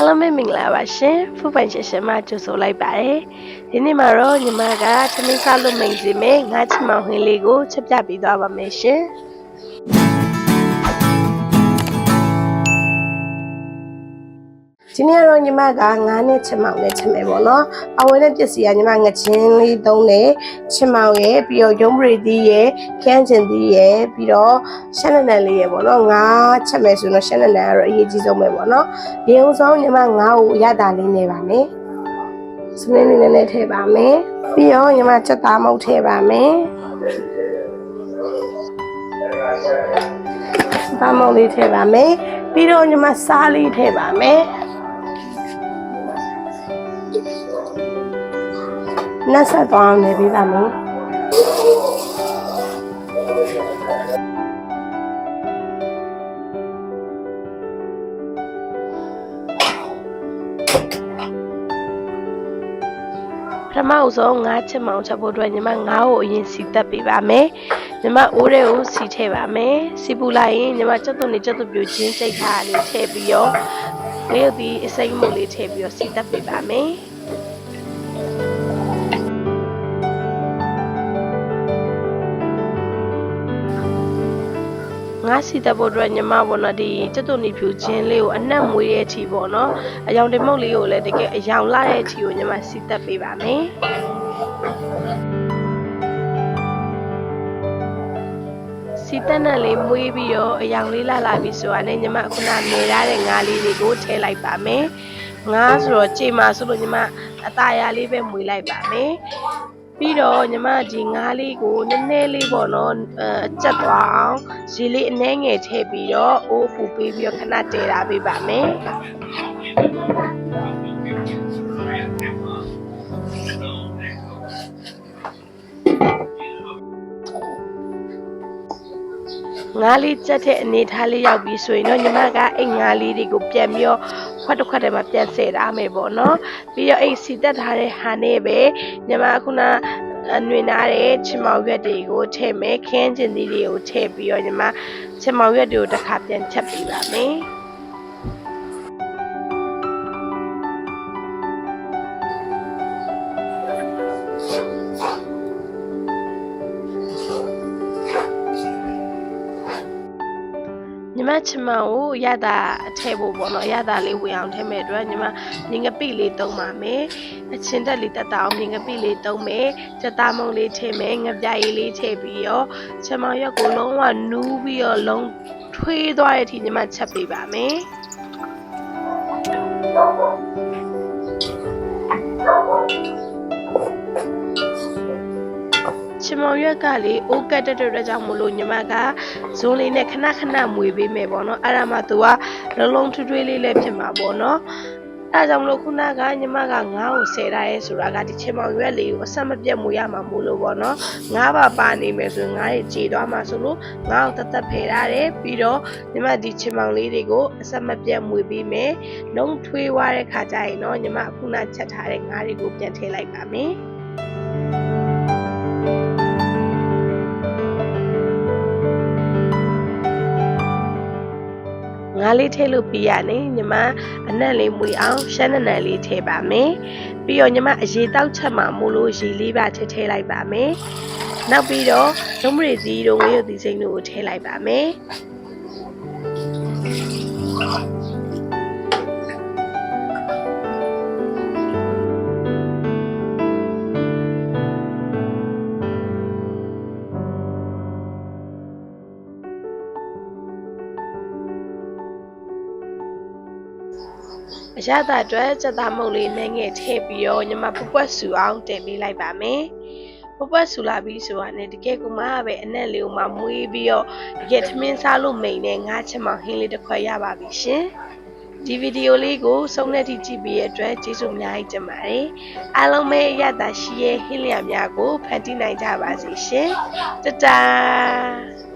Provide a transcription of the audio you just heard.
အားလုံးပဲမင်္ဂလာပါရှင်ဖူပိုင်ရှင်ရှင်မကြိုဆိုလိုက်ပါတယ်ဒီနေ့မှာတော့ညီမကသမင်းစားလို့မိန်စီမယ်ငါးချမောင်ဟင်းလေးကိုချက်ပြပေးသွားပါမယ်ရှင် ဒီနေ့ကတော့ညီမကငါးနဲ့ချမောင်နဲ့ချက်မယ်ပေါ့နော်။အဝဲတဲ့ပစ္စည်းကညီမငချင်းလေးသုံးတယ်ချမောင်ရဲ့ပြီးတော့ရုံးပရိသီးရဲ့ခန်းကျင်သီးရဲ့ပြီးတော့ရှမ်းနနန်လေးရဲ့ပေါ့နော်။ငါးချက်မယ်ဆိုတော့ရှမ်းနနန်ကတော့အရေးကြီးဆုံးပဲပေါ့နော်။ရေုံဆုံးညီမငါးကိုရတာလေးနေပါမယ်။စမင်းလေးနဲ့ထည့်ပါမယ်။ပြီးတော့ညီမချက်သားမုတ်ထည့်ပါမယ်။ဘာမုတ်လေးထည့်ပါမယ်။ပြီးတော့ညီမစားလေးထည့်ပါမယ်။ နှက်ဆက်သွားအောင်နေပေးပါမယ်ပထမအဆုံးငါးချက်မောင်ချက်ဖို့အတွက်ညီမငါးကိုအရင်စီတက်ပေးပါမယ်ညီမအိုးတဲ့ကိုစီထည့်ပါမယ်စီပူလိုက်ရင်ညီမချက်သွနေချက်သွပြူချင်းစိတ်ထားလေးထည့်ပြီးတော့လေးရုပ်ဒီအစိမ်းမှုလေးထည့်ပြီးတော့စီတက်ပေးပါမယ် ငါစီတက်ဖို့အတွက်ညီမပေါ့နော်ဒီကျွတ်တုန်နီဖြူချင်းလေးကိုအနက်မွေးရဲ့အထီပေါ့နော်အယောင်တမုတ်လေးကိုလည်းတကယ်အယောင်လာရဲ့အထီကိုညီမစီတက်ပေးပါမယ်စီတက်နဲ့လေးမွေးပြီးတော့အယောင်လေးလာလာပြီဆိုတာနဲ့ညီမခုနနေရတဲ့ငါးလေးတွေကိုထည့်လိုက်ပါမယ်ငါးဆိုတော့ကြေမာဆိုလို့ညီမအตาရလေးပဲမွေးလိုက်ပါမယ် ပြီးတော့ညီမဒီငါးလေးကိုနည်းနည်းလေးပေါ့နော်အဲကြက်သွားအောင်ရေလေးအနှဲငယ်ထည့်ပြီးတော့အိုးဖူပေးပြီးတော့ခဏတည်တာပေးပါမယ် ငါးလေးကြက်တဲ့အနေထားလေးရောက်ပြီဆိုရင်တော့ညီမကအဲ့ငါးလေးတွေကိုပြန်ပြီးတော့ခွက်တစ်ခွက်တည်းမှာပြန်ဆယ်ထားမယ်ပေါ့နော်ပြီးတော့အဲ့စီတက်ထားတဲ့ဟာနဲ့ပဲညီမခုနအနွေနာတဲ့ချင်မောင်ရွက်တွေကိုထည့်မယ်ခင်းကျင်သီးတွေကိုထည့်ပြီးတော့ညီမချင်မောင်ရွက်တွေကိုတစ်ခါပြန်ချက်ပေးပါမယ် မချင်မောင်ကိုရတာအထည့်ဖို့ပေါ့နော်ရတာလေးဝင်အောင်ထည့်မဲ့အတွက်ညီမမြင်ကပိလေးသုံးပါမယ်အချင်းတက်လေးတက်တာအောင်မြင်ကပိလေးသုံးမယ်စက်သားမုံလေးထည့်မယ်ငပြရည်လေးထည့်ပြီးတော့ချင်မောင်ရက်ကိုလုံးဝနူးပြီးတော့လုံးထွေးသွားတဲ့အထိညီမချက်ပေးပါမယ် ချင်မောင်ရွက်ကလေအိုးကတ်တက်တဲ့အတွက်ကြောင့်မလို့ညီမကဇုံးလေးနဲ့ခဏခဏမွေပေးမယ်ပေါ့နော်အဲ့ဒါမှသူကလုံးလုံးထွေးထွေးလေးလည်းဖြစ်မှာပေါ့နော်အဲဒါကြောင့်မလို့ခုနကညီမကငါးကိုဆယ်ထားရဲဆိုတာကဒီချင်မောင်ရွက်လေးကိုအဆက်မပြတ်မွေရမှာမို့လို့ပေါ့နော်ငါးပါပါနေမယ်ဆိုရင်ငါးရဲ့ကြေသွားမှာဆိုလို့ငါးကိုတသက်ဖယ်ထားတယ်ပြီးတော့ညီမဒီချင်မောင်လေးတွေကိုအဆက်မပြတ်မွေပေးမယ်လုံးထွေးသွားတဲ့ခါကျရင်တော့ညီမခုနချက်ထားတဲ့ငါးတွေကိုပြန်ထည့်လိုက်ပါမယ် ငါးလေးထည့်လို့ပြီးရနေညီမအနက်လေးမွေအောင်ရှမ်းနနန်လေးထည့်ပါမယ်ပြီးတော့ညီမအရေတောက်ချက်မှာမို့လို့ရေလေးပါထည့်ထည့်လိုက်ပါမယ်နောက်ပြီးတော့ရုံးမရီစီတို့ဝေးရသီစိမ့်တို့ကိုထည့်လိုက်ပါမယ် အရသာအတွက်စက်သားမုတ်လေးနဲ့ငယ်ထည့်ပြီးတော့ညီမပပွက်ဆူအောင်တည်ပေးလိုက်ပါမယ်ပပွက်ဆူလာပြီးဆိုတာနဲ့တကယ်ကိုမှပဲအနက်လေးကိုမှမွေးပြီးတော့တကယ်ထမင်းစားလို့မိန်နဲ့ငါးချက်မောင်ဟင်းလေးတစ်ခွက်ရပါပြီရှင်ဒီဗီဒီယိုလေးကိုဆုံးတဲ့ထိကြည့်ပြီးရတဲ့အတွက်ကျေးဇူးအများကြီးတင်ပါတယ်အားလုံးပဲရတာရှိရဲ့ဟင်းလျာများကိုဖန်တီးနိုင်ကြပါစေရှင်တတား